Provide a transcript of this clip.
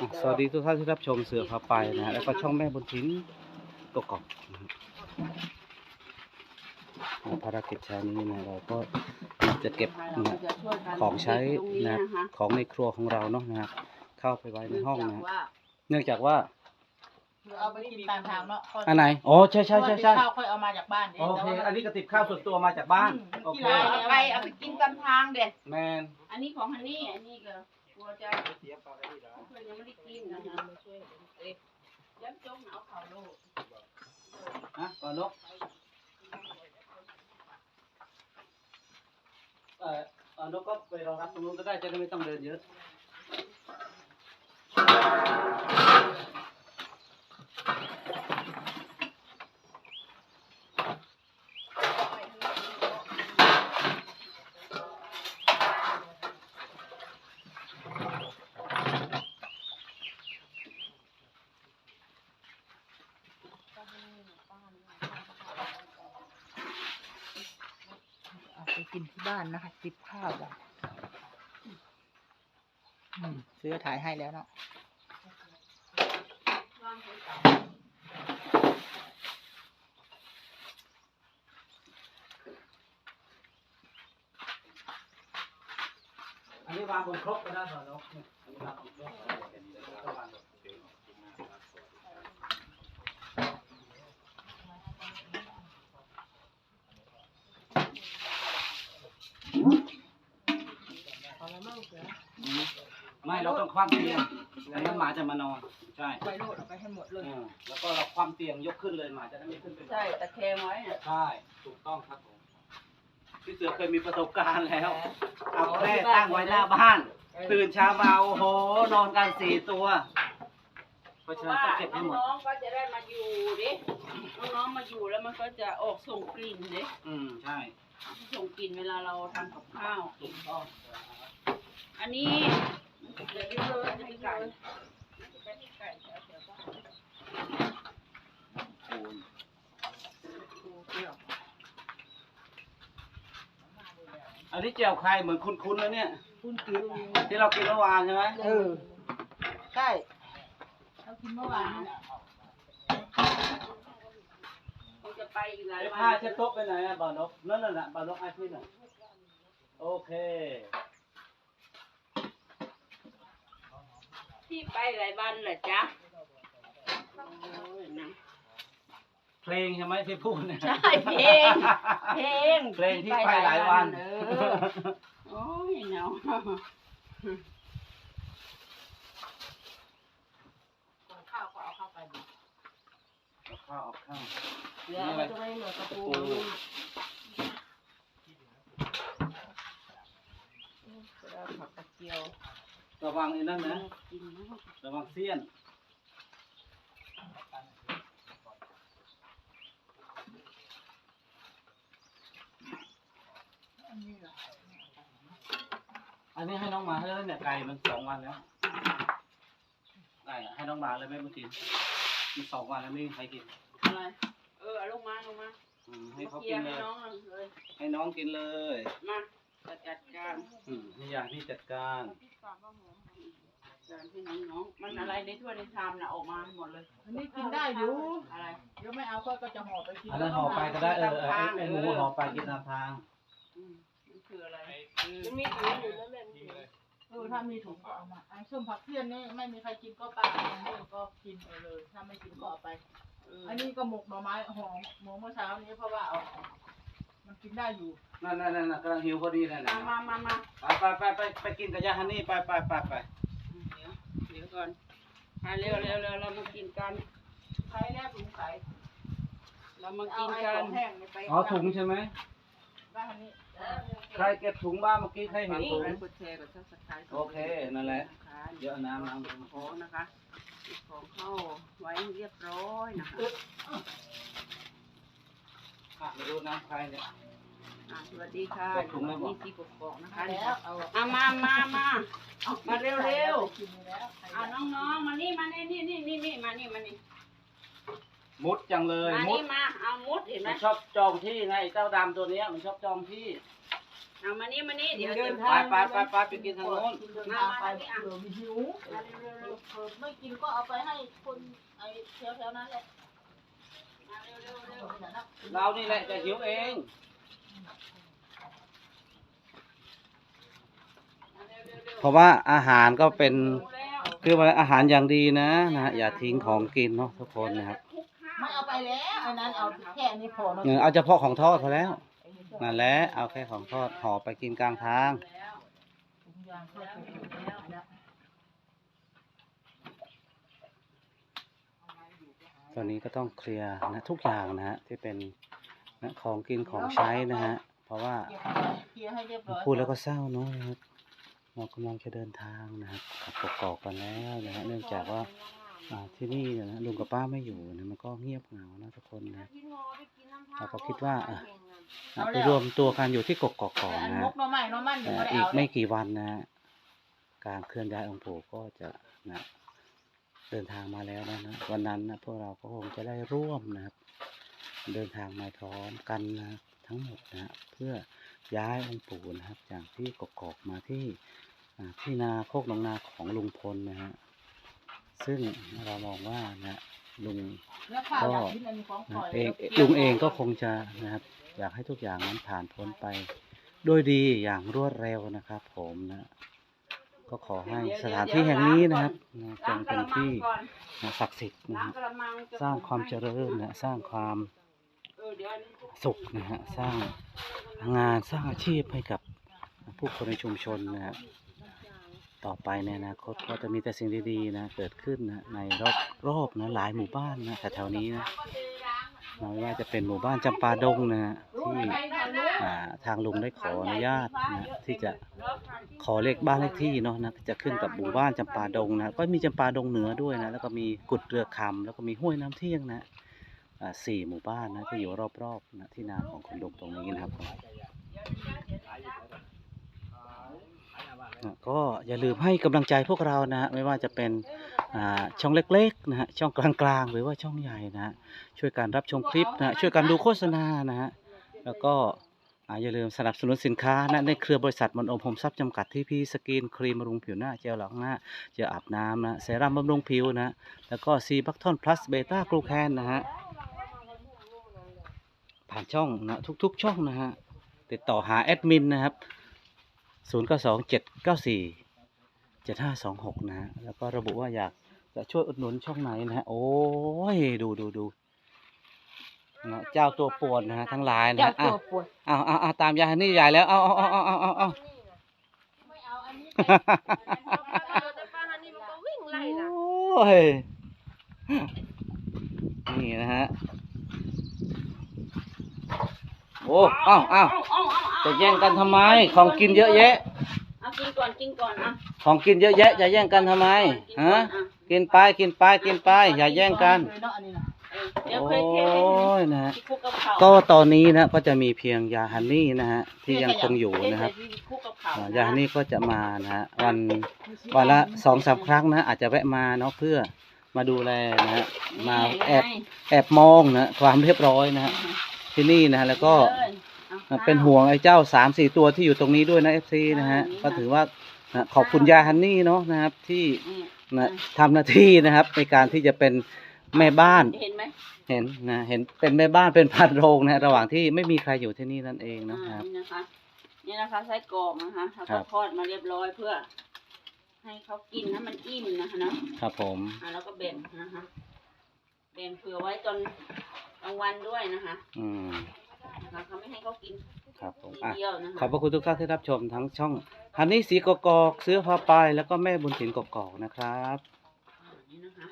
อะสวัสดีทุกท่านที่รับชมเสือพาไปนะฮะแล้วก็ช่องแม่บุญทิ้นกกอกนะฮะอะภารกิจเช้านี้นะเราก็จะเก็บนะฮะของใช้นะของในครัวของเราเนาะนะฮะเข้าไปไว้ในห้องนะฮะเนื่องจากว่าเอาไปกินตามทางเนาะอันไหนอ๋อใช่ใช่ใช่ใช่ข้าวค่อยเอามาจากบ้านเองโอเคอันนี้กระติบข้าวส่วนตัวมาจากบ้านโอเคเอาไปเอาไปกินตามทางเด็ดแมนอันนี้ของฮันนี่อันนี้ก็ก ลัวจะเพื่อนยังไม่ได้กินนะฮะย้ำจงเอาเข่าวโลกฮะก่อนนกเออเออนกก็ไปรอรับตรงนู้นก็ได้จะได้ไม่ต้องเดินเยอะ กินที่บ้านนะคะจิบข้าวจ้ะอืมซื้อถ่ายให้แล้วเนาะอันนี้วางบนครกก็ได้ก่อนนกเนี่ยอันนี้วางบนครกแล้วก็วางบน ไม่เราต้องคว่ำเตียงไม่งั้นหมาจะมานอนใช่ไปโลดเอาไปให้หมดเลยเออแล้วก็เราคว่ำเตียงยกขึ้นเลยหมาจะได้ไม่ขึ้นไปนอน ใช่ ตะแคงไว้เนี่ยใช่ถูกต้องครับผมพี่เสือเคยมีประสบการณ์แล้วเอาแคร่ตั้งไว้หน้าบ้าน ตื่นเช้ามาโอ้โห นอนกันสี่ตัว เพราะฉะนั้นต้องเก็บให้หมด น้องๆก็จะได้มาอยู่ดิน้องๆมาอยู่แล้วมันก็จะออกส่งกลิ่นดิอืม ใช่ส่งกลิ่นเวลาเราทำกับข้าว ถูกต้อง อันนี้เดี๋ยวพี่เลยจะไปไก่ไปที่ไก่แถวๆบ้านอันนี้เจียวใครเหมือนคุ้นๆแล้วเนี่ย คุณกินที่เรากินเมื่อวานใช่ไหมเออใช่เรากินเมื่อวานนะคงจะไปอีกหลายไอ้วัผ้าน เช็ดโต๊ะไปไหนอะบ่าวนกนั่นน่ะบ่าวนกไอ้พี่น่ะโอเค ที่ไปหลายวันเหรอจ๊ะโอ้ยนะเพลงใช่ไหมที่พูดเนี่ย ใช่เพลง เพลงเพลงที่ไปหลายวันเออโอ้ยเนาะข้าวก็เอาเข้าไปดิเอาข้าวเอาข้าวเหลือเอาไปตรงนี้เหลือกระปูกระปูแล้วผักกระเจียว ระวังไอ้นั่นนะกินนะ ระวังเสี้ยน อันนี้เหรออันนี้ให้น้องหมาให้แล้วเนี่ยไก่มันสองวันแล้วไก่อะให้น้องหมาเลยไม่บุญทินมีสองวันแล้วไม่มีใครกินอะไรเออเอาลงมาลงมาอืมให้เขาเคลีกิยนร์เลให้ย น้องเลยให้น้องกินเลย มา จัดจัดการอืมนี่อย่างที่จัดการการให้น้องๆมันอะไรในถ้วยในชามน่ะออกมาหมดเลยอันนี้กินได้อยู่อะไร เดี๋ยวไม่เอาก็ก็จะห่อไปกินอันนั้นห่อไปก็ได้เออเออไอ้ไอ้หมูห่อไปกินตามทางอืมมันคืออะไรมันมีถุงอยู่นั่นแหละเออถ้ามีถุงก็เอามาไอ้ส้มผักเทียนนี่ไม่มีใครกินก็ปาอันนี้ก็กินไปเลย ถ้าไม่กินก็เอาไปเอออันนี้ก็หมกหน่อไม้ห่อหมกเมื่อเช้านี้เพราะว่าเอามัน กินได้อยู่นั่นนั่นนั่นกำลังหิวพอดีนั่นมาน่ะมามามาไปไปไปไปไปกินกับยาฮันนี่ไปไปไปไปเดี๋ยวเดี๋ยวก่อนมาเร็วเร็วเร็วเรามากินกันใครแน่ถุงใส่เรามาเอากินไอ้กัขนองแห้งนี่ไปอ๋อถุงใช่ไหมบ้านนี้เออใครเก็บถุงบ้างเมื่อกี้ใครเห็นนี่ถุงไลค์กดแชร์กดซับสไครต์โอเคนั่นแหละนะคะเดี๋ยวเอาน้ำน้ำขลงองนะคะเก็บของเข้าไว้เรียบร้อยนะคะอะไม่รู้น้ำใครเนี่ย อ่าสวัสดีค่ะเก็บถุงแล้วบอกนี่สีกกอกนะคะแล้วเอาอะมามามามาเร็วเร็วกินแล้วใครๆอะน้องๆมานี่มานี่นี่นี่นี่นี่มานี่มานี่มุดจังเลยมามุดนี่มาเอามุดเห็นไหมมันชอบจองที่ไงเจ้าดำตัวเนี้ยมันชอบจองที่เอามานี่มานี่เดี๋ยวเดิเดี๋ยนวทาง ไปไปไปไปกินทางโน้นเดินทางไปเผื่อมีหิวเผื่อไม่กินก็เอาไปให้คนไอ้แถวๆนั้นแหละเรานี่แหละจะหิวเอง เพราะว่าอาหารก็เป็นคือว่าอาหารอย่างดีนะนะฮะอย่าทิ้งของกินเนาะทุกคนนะครับไม่เอาไปแล้วอันนั้นเอาแค่นี้พอเนอะเออเอาเฉพาะของทอดพอแล้วนั่นแหละเอาแค่ของทอดห่อไปกินกลางทางถุงยางเพื่อไปกินแล้วนะตอนนี้ก็ต้องเคลียร์นะทุกอย่างนะฮะที่เป็น นะของกินของใช้นะฮะ เพราะว่าเก็บเอาเคลียร์ให้เรียบร้อยพูดแล้วก็เศร้าเนาะนะครับเรากำลังจะเดินทางนะครับกลับกกอกกันแล้วนะฮะเนื่องจากว่าอ่าที่นี่นะลุงกับป้าไม่อยู่นะมันก็เงียบเหงานะทุกคนนะ เราก็คิดว่าอะอะไปรวมตัวกันอยู่ที่กกอกก่อนอันนะมฮะ กหน่อไม้หน่อมันยังแต่ไม่ได้อีกเอาไม่กี่วันนะฮะการเคลื่อนย้ายองค์ปู่ก็จะนะเดินทางมาแล้วนะนะวันนั้นนะพวกเราก็คงจะได้ร่วมนะครับ เดินทางมาพร้อมกันนะทั้งหมดนะฮะเพื่อย้ายองค์ปู่นะครับ จากที่กกอกมาที่อ่าที่นาโคกหนองนาของลุงพลนะฮะซึ่งเรามองว่านะลุงแล้วข้าวอยากกินอันนี้ของนะปล่อยเองแล้วลุงเองก็คงจะนะครับอยากให้ทุกอย่างนั้นผ่านพ้นไปด้วยดีอย่างรวดเร็วนะครับ ผมนะก็ขอให้สถานที่แห่งนี้นะครับนะจงเป็นที่นะศักดิ์สิทธิ์นะล้างฮะกระมังจะสร้างความเจริญนะสร้างความ สุขนะฮะสร้างงานสร้างอาชีพให้กับผู้คนในชุมชนนะครับต่อไปในอนาคตก็จะมีแต่สิ่งดีๆนะเกิดขึ้นนะในรอบรอบนะหลายหมู่บ้านนะแถวๆนี้นะไม่ว่าจะเป็นหมู่บ้านจำปาดงนะฮะที่ทางลุงได้ขออนุญาตนะที่จะขอเลขบ้านเลขที่เนาะนะจะขึ้นกับหมู่บ้านจำปาดงนะก็มีจำปาดงเหนือด้วยนะแล้วก็มีกุดเรือคำแล้วก็มีห้วยน้ำเที่ยงนะ สี่หมู่บ้านนะที่อยู่รอบๆนะที่นาของคุณลุงตรงนี้นะครับก็อย่าลืมให้กำลังใจพวกเรานะฮะไม่ว่าจะเป็นอ่าช่องเล็กๆนะฮะช่องกลางๆ หรือว่าช่องใหญ่นะฮะช่วยกันรับชมคลิปนะฮะช่วยกันดูโฆษณานะฮะแล้วก็อย่าลืมสนับสนุนสินค้านะในเครือบริษัทมันอมผมทรัพย์จำกัดที่พี่สกินครีมบำรุงผิวหน้าเจลล้างหน้าเจลอาบน้ำนะเซรั่มบำรุงผิวนะแล้วก็ซีบัคทอนพลัสเบต้ากลูแคนนะฮะ ผ่านช่องนะทุก ๆ ช่องนะฮะติดต่อหาแอดมินนะครับ 0 9 2 7 9 4 7 5 2 6 นะฮะแล้วก็ระบุว่าอยากจะช่วยอุดหนุนช่องไหนนะฮะโอ้ยดูดูดูนะเจ้าตัวปวดนะฮะทั้งหลายนะเจ้าฮะอ้าตัววปวดอ้าวอ้าวอ้าวตามยายฮันนี่ใหญ่แล้วเอาเอาเอาเอาเอาเอาเอาไม่เอาอันนี้แต่ป้าฮันนี่มันก็วิ่งไล่นะโอ้ยนี่นะฮะ โอ้อ้าวอ้าวเอาเอาเอาเอาจะแย่งกันทำไม ของกินเยอะแยะ เอากินก่อนกินก่อนอะของกินเยอะแยะจะแย่งกันทำไมกินก่ฮะอนอะกินไปกินไปกินไป อย่าแย่งกันเลยเนาะอันนี้นะเออเดี๋ยวโอ้เคยเทสยนะฮะที่คุกกับเขาก็ตอนนี้นะก็จะมีเพียงยาฮันนี่นะฮะที่ยังคงอยู่นะครับเทสที่คุกกับเขาอ่ายาฮันนี่ก็จะมานะฮะวันวันละสองสามครั้งนะอาจจะแวะมาเนาะเพื่อมาดูแลนะฮะมาแอบแอบมองนะความเรียบร้อยนะฮะ ที่นี่นะฮะแล้วก็เป็นห่วงไอ้เจ้าสามสี่ตัวที่อยู่ตรงนี้ด้วยนะเอฟซีนะฮะก็ถือว่านะขอบคุณยาฮันนี่เนาะนะครับที่นะทำหน้าที่นะครับ ในการที่จะเป็นแม่บ้านเห็นไหมเห็นนะเห็นเป็นแม่บ้านเป็นพันโรงนะระหว่างที่ไม่มีใครอยู่ที่นี่นั่นเองอ่านะครับนี่นะคะนี่นะคะไส้กรอกนะคะแล้วครัก็บทอดมาเรียบร้อยเพื่อ ให้เขากินให้มันอิ่มนะคะนะครับผมอ่าแล้วก็แบ่งนะคะแบ่งเผื่อไว้ตอน กลางวันด้วยนะคะอืมนะคะเขาไม่ให้เขากินครับผมทีอะเดียวนะคะขอบพระคุณทุกท่านที่รับชมทั้งช่องฮันนี่สีกกอกเสื้อผ้าไปแล้วก็แม่บุญถินกกอกนะครับ นี่นะคะ